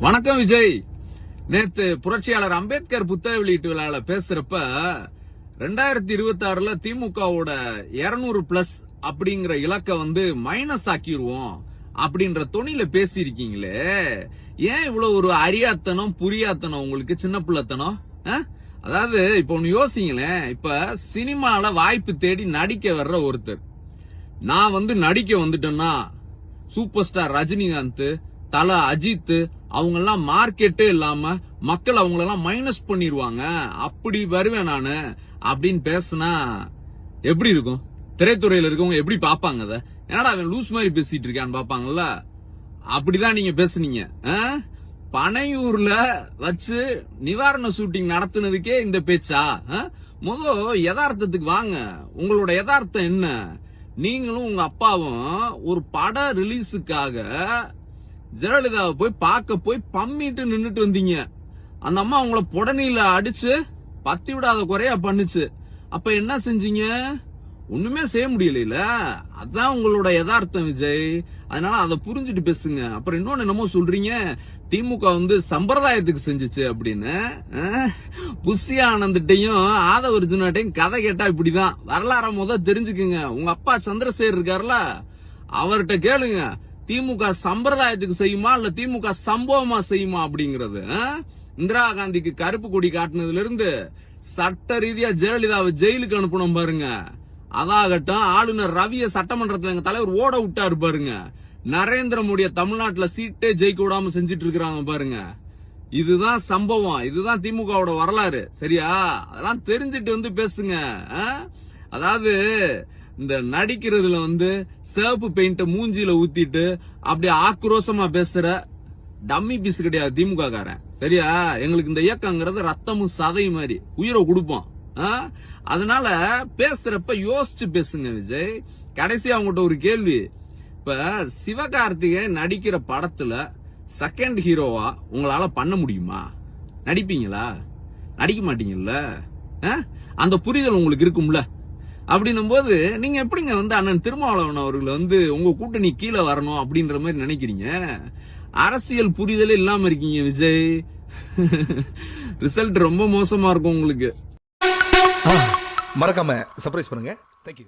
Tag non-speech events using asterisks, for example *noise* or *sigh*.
வணக்கம் விஜய். நேத்து புரட்சியாளர் அம்பேத்கர் புத்தக வெளியீட்டு விழாவில் பேசுறப்ப ரெண்டாயிரத்தி இருபத்தி ஆறுல திமுகவோட இருநூறு பிளஸ் அப்படிங்கிற இலக்க வந்து மைனஸ் ஆக்கிடுவோம் அப்படின்ற தொனில பேசியிருக்கீங்களே. ஏன் இவ்வளவு ஒரு அறியாத்தனம் புரியாத்தனம் உங்களுக்கு சின்ன பிள்ளைத்தனம்? ஆ? அதாவது இப்ப ஒண்ணு யோசிங்களேன். இப்ப சினிமால வாய்ப்பு தேடி நடிக்க வர்ற ஒருத்தர். நான் வந்து நடிக்க வந்துட்டேன்னா சூப்பர் ஸ்டார் ரஜினிகாந்த் தல அஜித் அவங்க எல்லாம் மார்க்கெட்டே இல்லாம மக்கள் அவங்களெல்லாம் மைனஸ் பண்ணிடுவாங்க அப்படி வருவேன் நானு அப்படின்னு பேசினா எப்படி இருக்கும்? திரைத்துறையில இருக்கவங்க எப்படி பாப்பாங்க அத? என்னடா அவன் லூஸ் மாதிரி பேசிட்டு இருக்கான்னு பாப்பாங்கல்ல அப்படிதான் நீங்க பேசுனீங்க. ஆ? பனையூர்ல வச்சு நிவாரண ஷூட்டிங் நடத்துனதுக்கே இந்த பேச்சா? ஆ? முத யதார்த்தத்துக்கு வாங்க. உங்களோட யதார்த்தம் என்ன? நீங்களும் உங்க அப்பாவும் ஒரு பட ரிலீஸுக்காக ஜெயலலிதாவை போய் பார்க்க போய் பம்மிட்டு நின்றுட்டு வந்தீங்க. அந்த அம்மா உங்களை புடனில அடிச்சு பத்தி விடாத குறையா பண்ணுச்சு. அப்ப என்ன செஞ்சீங்க? ஒண்ணுமே செய்ய முடியல அதான் உங்களோட யதார்த்தம் விஜய். அதனால அதை புரிஞ்சுட்டு பேசுங்க. அப்புறம் இன்னொன்னு என்னமோ சொல்றீங்க? திமுக வந்து சம்பிரதாயத்துக்கு செஞ்சுச்சு அப்படின்னு. அஹ், புஷி ஆனந்த்ட்டையும் ஆதவர்ஜுனாட்டையும் கதை கேட்டா இப்படிதான். வரலாற முத தெரிஞ்சுக்குங்க. உங்க அப்பா சந்திரசேகர் இருக்காருல அவர்கிட்ட கேளுங்க. திமுக சம்பிரதாயத்துக்கு செய்யுமா இல்ல திமுக சம்பவமா செய்யுமா அப்படிங்கறது ஆ? இந்திரா காந்திக்கு கருப்பு கொடி காட்டுனதுல இருந்து சட்ட ரீதியா ஜெயலலிதாவை ஜெயிலுக்கு அனுப்பணும் பாருங்க. அதாகட்டும் ஆளுநர் ரவிய சட்டமன்றத்துல எங்க தலைவர் ஓட விட்டாரு பாருங்க. நரேந்திர மோடிய தமிழ்நாட்டுல சீட்டே ஜெயிக்க விடாம செஞ்சிட்டு இருக்கிறாங்க பாருங்க. இதுதான் சம்பவம். இதுதான் திமுகவோட வரலாறு. சரியா? அதெல்லாம் தெரிஞ்சிட்டு வந்து பேசுங்க ஆ? அதாவது இந்த நடிக்கிறதுல வந்து சிவப்பு பெயிண்ட மூஞ்சில ஊத்திட்டு அப்படியே ஆக்ரோஷமா பேசுற டம்மி பீஸ் கிடையாது திமுக காரன் சரியா? எங்களுக்கு இந்த இயக்கங்கிறது ரத்தமும் சதையும் மாதிரி. உயிரை கொடுப்போம். ஆ? அதனால பேசுறப்ப யோசிச்சு பேசுங்க விஜய். கடைசி அவங்ககிட்ட ஒரு கேள்வி. இப்ப சிவகார்த்திகேயன் நடிக்கிற படத்துல செகண்ட் ஹீரோவா உங்களால பண்ண முடியுமா? நடிப்பீங்களா? நடிக்க மாட்டீங்கல்ல? ஆ? அந்த புரிதல் உங்களுக்கு இருக்கும்ல? அப்படின்னும் போது நீங்க எப்படிங்க வந்து அண்ணன் திருமாவளவன் அவர்கள் வந்து உங்க கூட்டணி கீழே வரணும் அப்படின்ற மாதிரி நினைக்கிறீங்க? அரசியல் புரிதலே இல்லாம இருக்கீங்க விஜய். *laughs* ரிசல்ட் ரொம்ப மோசமா இருக்கும் உங்களுக்கு. மறக்காம சர்ப்ரைஸ் பண்ணுங்க.